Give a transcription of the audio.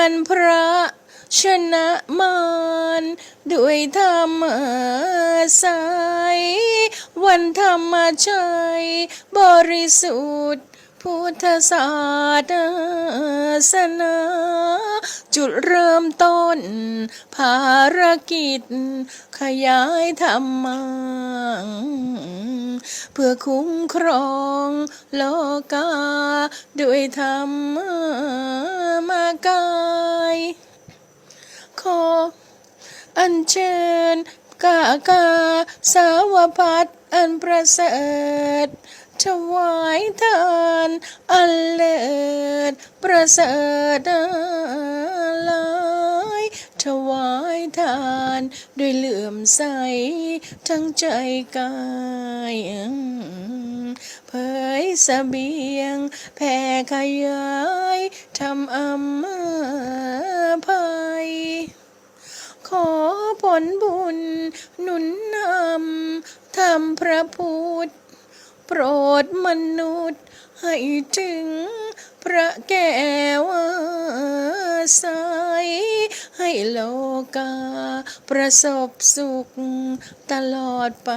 านพระชนะมารด้วยธรรมสายวันธรรมชัยบริสุทธิ์พุทธศาสสนา จุดเริ่มต้น ภารกิจ ขยายธรรมเพื่อคุ้มครองโลกา ด้วยธรรมากาย ขออัญเชิญกากาสาวพัดอันประเสริฐถวายทานอันเลิศประเสริฐลายถวายทานด้วยเหลื่อมใสทั้งใจกาย ยเสบียง แผ่ขยายทำอภัยขอผลบุญหนุนนำทำพระพุทธโปรดมนุษย์ ให้ถึงพระแก้วใสให้โลกา ประสบสุขตลอดไป